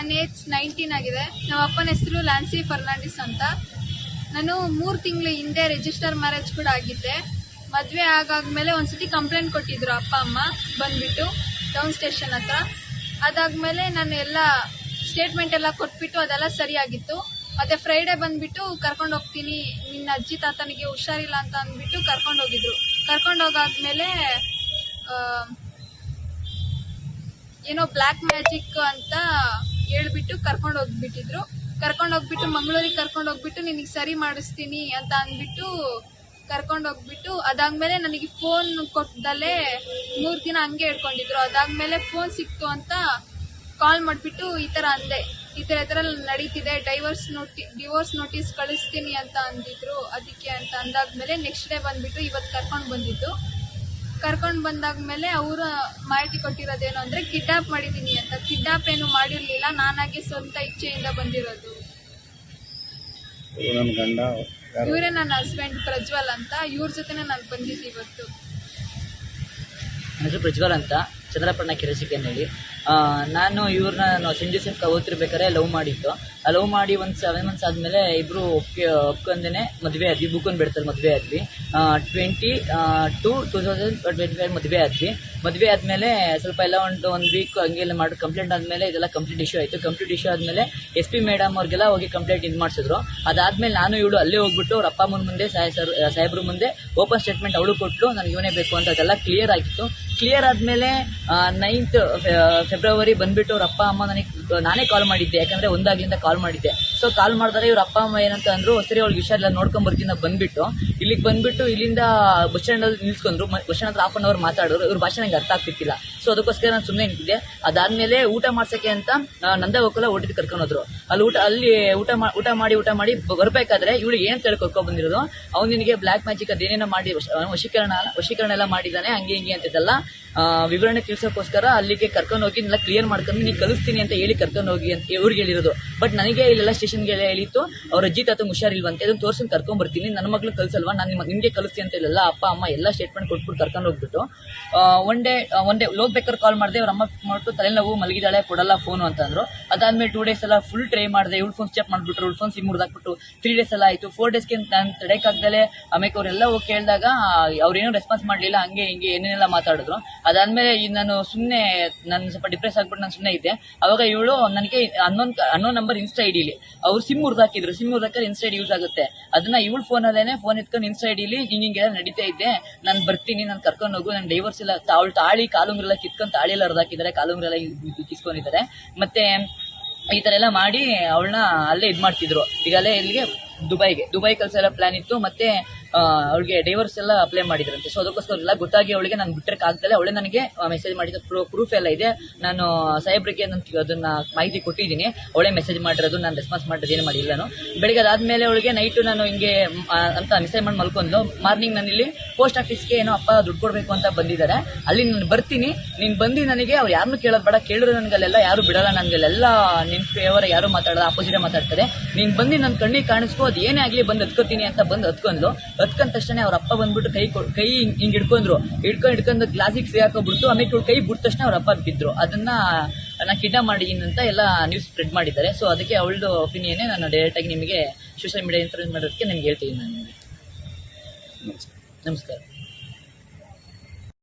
ನನ್ನ age nineteen ಆಗಿದೆ. ನಮ್ಮ ಅಪ್ಪನ ಹೆಸರು ಲ್ಯಾನ್ಸಿ ಫರ್ನಾಂಡಿಸ್ ಅಂತ. ನಾನು ಮೂರು ತಿಂಗಳು ಹಿಂದೆ ರಿಜಿಸ್ಟರ್ ಮ್ಯಾರೇಜ್ ಕೂಡ ಆಗಿದ್ದೆ. ಮದುವೆ ಆಗಾದ್ಮೇಲೆ ಒಂದ್ಸತಿ ಕಂಪ್ಲೇಂಟ್ ಕೊಟ್ಟಿದ್ರು ಅಪ್ಪ, ಅಮ್ಮ ಬಂದ್ಬಿಟ್ಟು ಟೌನ್ ಸ್ಟೇಷನ್ ಹತ್ರ. ಅದಾದ್ಮೇಲೆ ನಾನು ಎಲ್ಲ ಸ್ಟೇಟ್ಮೆಂಟ್ ಎಲ್ಲ ಕೊಟ್ಬಿಟ್ಟು ಅದೆಲ್ಲ ಸರಿಯಾಗಿತ್ತು. ಮತ್ತೆ ಫ್ರೈಡೆ ಬಂದ್ಬಿಟ್ಟು ಕರ್ಕೊಂಡು ಹೋಗ್ತೀನಿ. ನಿನ್ನ ಅಜ್ಜಿ ತಾತನಿಗೆ ಹುಷಾರಿಲ್ಲ ಅಂತ ಅಂದ್ಬಿಟ್ಟು ಕರ್ಕೊಂಡು ಹೋಗಿದ್ರು. ಕರ್ಕೊಂಡು ಹೋಗಾದ್ಮೇಲೆ ಏನೋ ಬ್ಲ್ಯಾಕ್ ಮ್ಯಾಜಿಕ್ ಅಂತ ಹೇಳ್ಬಿಟ್ಟು ಕರ್ಕೊಂಡು ಹೋಗ್ಬಿಟ್ಟಿದ್ರು. ಕರ್ಕೊಂಡು ಹೋಗ್ಬಿಟ್ಟು ಮಂಗಳೂರಿಗೆ ಕರ್ಕೊಂಡು ಹೋಗ್ಬಿಟ್ಟು ನಿನಗೆ ಸರಿ ಮಾಡಿಸ್ತೀನಿ ಅಂತ ಅಂದ್ಬಿಟ್ಟು ಕರ್ಕೊಂಡು ಹೋಗ್ಬಿಟ್ಟು ಅದಾದ್ಮೇಲೆ ನನಗೆ ಫೋನ್ ಕೊಟ್ಟದಲ್ಲೇ ಮೂರು ದಿನ ಹಂಗೆ ಹಿಡ್ಕೊಂಡಿದ್ರು ಅದಾದ್ಮೇಲೆ ಫೋನ್ ಸಿಕ್ತು ಅಂತ ಕಾಲ್ ಮಾಡಿಬಿಟ್ಟು ಈ ಥರ ಅಂದೆ. ಈ ಥರ ಈ ನಡೀತಿದೆ. ಡೈವರ್ಸ್ ನೋಟಿ ಡಿವೋರ್ಸ್ ನೋಟಿಸ್ ಕಳಿಸ್ತೀನಿ ಅಂತ ಅಂದಿದ್ರು. ಅದಕ್ಕೆ ಅಂತ ಅಂದಾದ್ಮೇಲೆ ನೆಕ್ಸ್ಟ್ ಡೇ ಬಂದ್ಬಿಟ್ಟು ಇವತ್ತು ಕರ್ಕೊಂಡು ಬಂದಿದ್ದು. ಕರ್ಕೊಂಡು ಬಂದಾದ್ಮೇಲೆ ಅವರು ಮಾಹಿತಿ ಕೊಟ್ಟಿರೋದೇನು ಅಂದರೆ ಕಿಡ್ನಾಪ್ ಮಾಡಿದ್ದೀನಿ ಅಂತ. ಕಿಡ್ನಾಪ್ ಏನು ಮಾಡಿರಲಿಲ್ಲ ನಾನಾಗೆ ಸ್ವಂತ ಇಚ್ಛೆಯಿಂದ ಬಂದಿರೋದು. ಇವ್ರು ನನ್ನ ಗಂಡ ಇವರೇ ನನ್ನ ಹಸ್ಬೆಂಡ್ ಪ್ರಜ್ವಲ್ ಅಂತ. ಇವ್ರ ಜೊತೆನೇ ನಾನು ಬಂದಿದ್ದು ಇವತ್ತು. ಪ್ರಜ್ವಲ್ ಅಂತ. ಚಂದ್ರಪಟ್ಟಣ ಕೆರೆಸಿಕೆ ಹೇಳಿ ನಾನು ಇವ್ರನ್ನ ನಾನು ಸೆಂಟ್ ಜೋಸೆಫ್ಗೆ ಓದ್ತಿರ್ಬೇಕಾದ್ರೆ ಲವ್ ಮಾಡಿತ್ತು ಆ ಲವ್ ಮಾಡಿ ಒಂದು ಸೆವೆನ್ ಮಂತ್ಸ್ ಆದಮೇಲೆ ಇಬ್ಬರು ಒಪ್ಪಿ ಒಪ್ಕೊಂಡೇ ಮದುವೆ ಆದ್ವಿ ಬುಕ್ಕನ್ ಬಿಡ್ತಾರೆ ಮದುವೆ ಆದ್ವಿ. Twenty two two thousand twenty five ಮದುವೆ ಆದ್ವಿ. ಮದುವೆ ಆದಮೇಲೆ ಸ್ವಲ್ಪ ಎಲ್ಲ ಒಂದು ಒಂದು ವೀಕ್ ಹಂಗೆಲ್ಲ ಮಾಡಿ ಕಂಪ್ಲೇಂಟ್ ಆದಮೇಲೆ ಇದೆಲ್ಲ ಕಂಪ್ಲೀಟ್ ಇಶ್ಯೂ ಆಯಿತು. ಕಂಪ್ಲೀಟ್ ಇಶ್ಯೂ ಆದಮೇಲೆ ಎಸ್ ಪಿ ಮೇಡಮ್ ಅವ್ರಿಗೆಲ್ಲ ಹೋಗಿ ಕಂಪ್ಲೇಂಟ್ ಇದು ಮಾಡಿಸಿದ್ರು. ಅದಾದಮೇಲೆ ನಾನು ಇವಳು ಅಲ್ಲೇ ಹೋಗ್ಬಿಟ್ಟು ಅವ್ರ ಅಪ್ಪ ಅಮ್ಮನ ಮುಂದೆ ಸಾಯ ಸರ್, ಸಾಹೇಬ್ರ ಮುಂದೆ ಓಪನ್ ಸ್ಟೇಟ್ಮೆಂಟ್ ಅವಳು ಕೊಟ್ಟು ನನಗೆ ಇವನೇ ಬೇಕು ಅಂತ ಅದೆಲ್ಲ ಕ್ಲಿಯರ್ ಆಗಿತ್ತು. ಕ್ಲಿಯರ್ ಆದಮೇಲೆ ನೈನ್ತ್ ಫೆಬ್ರವರಿ ಬಂದ್ಬಿಟ್ಟು ಅವ್ರ ಅಪ್ಪ ಅಮ್ಮ ನನಗೆ ನಾನೇ ಕಾಲ್ ಮಾಡಿದ್ದೆ. ಯಾಕಂದ್ರೆ ಒಂದಾಗ್ಲಿಂದ ಕಾಲ್ ಮಾಡಿದ್ದೆ. ಸೊ ಕಾಲ್ ಮಾಡಿದ್ರೆ ಇವ್ರ ಅಪ್ಪ, ಅಮ್ಮ ಏನಂತ ಅಂದ್ರು, ಸರಿ ಅವ್ಳಿಗೆ ಹುಷಾರಿಲ್ಲ ನೋಡ್ಕೊಂಡ್ ಬರ್ತೀನಿ ಬಂದ್ಬಿಟ್ಟು, ಇಲ್ಲಿಗೆ ಬಂದ್ಬಿಟ್ಟು ಇಲ್ಲಿಂದ ಬಸ್ ಸ್ಟ್ಯಾಂಡಲ್ಲಿ ನಿಲ್ಸ್ಕೊಂಡ್ರು. ಬಸ್ ಸ್ಟ್ಯಾಂಡ್ ಹತ್ರ ಹಾಫ್ ಅನ್ ಅವರ್ ಮಾತಾಡೋರು. ಇವ್ರ ಭಾಷೆ ನಂಗೆ ಅರ್ಥ ಆಗ್ತಿತ್ತಿಲ್ಲ. ಸೊ ಅದಕ್ಕೋಸ್ಕರ ನಾನು ಸುಮ್ಮನೆ ನಿಂತಿದ್ದೆ ಅದಾದ್ಮೇಲೆ ಊಟ ಮಾಡ್ಸಕ್ಕೆ ಅಂತ ನಂದ ಗೋಕುಲ ಓಟಿದ್ ಕರ್ಕೊಂಡೋದ್ರು ಅಲ್ಲಿ ಊಟ ಅಲ್ಲಿ ಊಟ ಮಾ- ಊಟ ಮಾಡಿ ಊಟ ಮಾಡಿ ಬರ್ಬೇಕಾದ್ರೆ ಇವಳು ಏನ್ ಹೇಳಿ ಕರ್ಕೊಂಡ್ ಬಂದಿರೋದು? ಅವ್ನು ನಿನಗೆ ಬ್ಲ್ಯಾಕ್ ಮ್ಯಾಜಿಕ್ ಅದೇನೇನೋ ಮಾಡಿ, ವಶ- ವಶೀಕರಣ ವಶೀಕರಣ ಎಲ್ಲ ಮಾಡಿದ್ದಾನೆ, ಹಂಗೆ ಹಿಂಗೆ ಅಂತಿದ್ದಲ್ಲ. ವಿವರಣೆ ತಿಳಿಸೋಕ್ಕೋಸ್ಕರ ಅಲ್ಲಿಗೆ ಕರ್ಕೊಂಡು ಹೋಗಿ ಕ್ಲಿಯರ್ ಮಾಡ್ಕೊಂಡು ನೀನು ಕಲಿಸ್ತೀನಿ ಅಂತ ಹೇಳಿ ಕರ್ಕೊಂಡು ಹೋಗಿ ಅಂತ ಇವ್ರಿಗೆ ಹೇಳಿರೋದು. ಬಟ್ ನನಗೆ ಇಲ್ಲೆಲ್ಲ ಸ್ಟೇಷನ್ಗೆ ಹೇಳಿತ್ತು, ಅವ್ರ ಅಜ್ಜಿ ತಾತ ಹುಷಾರಿಲ್ವಂತೆ ಅದನ್ನು ತೋರ್ಸ್ಕೊಂಡು ಕರ್ಕೊಂಡ್ ಬರ್ತೀನಿ ನನ್ನ ಮಗಳು ಕಲ್ಸಲ್ವಾ ನಾನು ನಿಮ್ಮ ನಿಮಗೆ ಕಲಿಸ್ತೀನಿ ಅಂತ ಇಲ್ಲ ಅಪ್ಪ, ಅಮ್ಮ ಎಲ್ಲ ಸ್ಟೇಟ್ಮೆಂಟ್ ಕೊಟ್ಬಿಟ್ಟು ಕರ್ಕೊಂಡು ಹೋಗ್ಬಿಟ್ಟು ಒನ್ ಡೇ ಒನ್ ಡೇ ಬೇಕರ್ ಕಾಲ್ ಮಾಡಿದೆ, ಅವ್ರ ಅಮ್ಮ ಮಾಡ್ಬಿಟ್ಟು ತಲೆನೋವು ಮಲಗಿದಾಳೆ ಕೊಡಲ್ಲ ಫೋನು ಅಂತಂದ್ರು. ಅದಾದ್ಮೇಲೆ ಟೂ ಡೇಸ್ ಎಲ್ಲ ಫುಲ್ ಟ್ರೈ ಮಾಡಿದೆ, ಇವ್ಳು ಫೋನ್ ಚೆಕ್ ಮಾಡ್ಬಿಟ್ರು, ಇವ್ಳು ಫೋನ್ ಸಿಮ್ ಮುರಿದಾಕ್ಬಿಟ್ಟು ತ್ರೀ ಡೇಸ್ ಎಲ್ಲ ಆಯಿತು ಫೋರ್ ಡೇಸ್ಗೆ ನಾನು ತಡೆಕಾಗ್ದಲೆ ಆಮೇಲೆ ಅವರೆಲ್ಲ ಹೋಗಿ ಕೇಳಿದಾಗ ಅವ್ರೇನು ರೆಸ್ಪಾನ್ಸ್ ಮಾಡಲಿಲ್ಲ, ಹಂಗೆ ಹಿಂಗೆ ಏನೇನೆಲ್ಲ ಮಾತಾಡಿದ್ರು. ಅದಾದ್ಮೇಲೆ ಈ ನಾನು ಸುಮ್ಮನೆ ನಾನು ಸ್ವಲ್ಪ ಡಿಪ್ರೆಸ್ ಆಗ್ಬಿಟ್ಟು ನಾನು ಸುಮ್ಮನೆ ಇದ್ದೆ. ಅವಾಗ ಇವಳು ನನಗೆ ಅನ್ನೊಂದು ಅನ್ನೋ ನಂಬರ್ ಇನ್ಸ್ಟಾ ಐಡಿಲಿ ಅವ್ರು ಸಿಮ್ ಮುರಿದಾಕಿದ್ರು ಸಿಮ್ ಮುರಿದಾಕಿದ್ರೆ ಇನ್ಸ್ಟಾ ಐಡಿ ಯೂಸ್ ಆಗುತ್ತೆ. ಅದನ್ನ ಇವಳು ಫೋನಲ್ಲೇ ಫೋನ್ ಎತ್ಕೊಂಡು ಇನ್ಸ್ಟಾ ಐಡಿಲಿ ಹಿಂಗೆ ನಡೀತಾ ಇದ್ದೆ ನಾನು ಬರ್ತೀನಿ, ನಾನು ಕರ್ಕೊಂಡು ಹೋಗು. ನನ್ನ ಡೈವರ್ಸ್ ಎಲ್ಲ ಅವಳು ತಾಳಿ ಕಾಲುಂಗ್ರೆಲ್ಲ ಕಿತ್ಕೊಂಡು ತಾಳಿ ಎಲ್ಲ ಹರಿದಾಕಿದ್ದಾರೆ ಕಾಲುಂಗ್ರೆಲ್ಲ ಕಿಸ್ಕೊಂಡಿದ್ದಾರೆ. ಮತ್ತೆ ಈ ಥರ ಎಲ್ಲ ಮಾಡಿ ಅವಳನ್ನ ಅಲ್ಲೇ ಇದು ಮಾಡ್ತಿದ್ರು. ಈಗಲೇ ಇಲ್ಲಿಗೆ ದುಬೈಗೆ ದುಬೈ ಕಳ್ಸೆಲ್ಲ ಪ್ಲಾನ್ ಇತ್ತು. ಮತ್ತೆ ಅವಳಿಗೆ ಡೈವರ್ಸ್ ಎಲ್ಲ ಅಪ್ಲೈ ಮಾಡಿದ್ರಂತೆ. ಸೊ ಅದಕ್ಕೋಸ್ಕರ ಎಲ್ಲ ಗೊತ್ತಾಗಿ ಅವಳಿಗೆ ನಾನು ಬಿಟ್ಟರೆ ಆಗ್ದಲೆ ಅವಳೇ ನನಗೆ ಮೆಸೇಜ್ ಮಾಡಿದ ಪ್ರೂಫ್ ಎಲ್ಲ ಇದೆ. ನಾನು ಸಾಹೇಬ್ರಿಗೆ ನಾನು ಅದನ್ನು ಮಾಹಿತಿ ಕೊಟ್ಟಿದ್ದೀನಿ. ಅವಳೇ ಮೆಸೇಜ್ ಮಾಡಿರೋದು, ನಾನು ರೆಸ್ಪಾನ್ಸ್ ಮಾಡಿರೋದು ಏನು ಮಾಡಿಲ್ಲ ನಾನು. ಬೆಳಿಗ್ಗೆ ಅದಾದಮೇಲೆ ಅವಳಿಗೆ ನೈಟು ನಾನು ಹಿಂಗೆ ಅಂತ ಮೆಸೇಜ್ ಮಾಡಿ ಮಲ್ಕೊಂಡು ಮಾರ್ನಿಂಗ್ ನಾನು ಇಲ್ಲಿ ಪೋಸ್ಟ್ ಆಫೀಸ್ಗೆ ಏನೋ ಅಪ್ಪ ದುಡ್ಡು ಕೊಡಬೇಕು ಅಂತ ಬಂದಿದ್ದಾರೆ. ಅಲ್ಲಿ ನಾನು ಬರ್ತೀನಿ. ನೀನು ಬಂದು ನನಗೆ ಅವ್ರು ಯಾರನ್ನೂ ಕೇಳೋದು ಬೇಡ. ಕೇಳಿದ್ರು ನನಗೆ ಅಲ್ಲೆಲ್ಲ ಯಾರು ಬಿಡಲ್ಲ. ನನಗೆ ಅಲ್ಲೆಲ್ಲ ನಿನ್ನ ಫೇವರ್ ಯಾರು ಮಾತಾಡೋದು ಆಪೋಸಿಟ್ ಮಾತಾಡ್ತಾರೆ. ನೀನು ಬಂದು ನನ್ನ ಕಣ್ಣಿಗೆ ಕಾಣಿಸ್ಕೋ, ಅದು ಏನೇ ಆಗಲಿ ಬಂದು ಹತ್ಕೋತೀನಿ ಅಂತ ಬಂದು ಹತ್ಕೊಂಡು ಹತ್ಕೊಂಡ ತಕ್ಷಣ ಅವ್ರ ಅಪ್ಪ ಬಂದ್ಬಿಟ್ಟು ಕೈ ಕೊ- ಹಿಂಗ್ ಹಿಡ್ಕೊಂಡ್ರು. ಹಿಡ್ಕೊಂಡು ಹಿಡ್ಕೊಂಡು ಗ್ಲಾಸಿಗೆ ಫ್ರೀ ಹಾಕೋಬಿಡ್ತು. ಆಮೇಲೆ ಇವ್ರು ಕೈ ಬಿಟ್ಟ ತಕ್ಷಣ ಅವ್ರ ಅಪ್ಪ ಬಿದ್ರು ಅದನ್ನ ನಾ ಕಿಡ್ನಾಪ್ ಮಾಡಿದ್ದೀನಿ ಅಂತ ಎಲ್ಲ ನ್ಯೂಸ್ ಸ್ಪ್ರೆಡ್ ಮಾಡಿದ್ದಾರೆ. ಸೊ ಅದಕ್ಕೆ ಅವಳದು ಒಪಿನಿಯನ್ನೇ ನಾನು ಡೈರೆಕ್ಟಾಗಿ ನಿಮಗೆ ಸೋಷಿಯಲ್ ಮೀಡಿಯಾ ಇನ್ಫ್ಲೂಯೆನ್ಸ್ ಮಾಡೋದಕ್ಕೆ ನಿಮ್ಗೆ ಹೇಳ್ತೀನಿ ನಾನು ನಮಸ್ಕಾರ.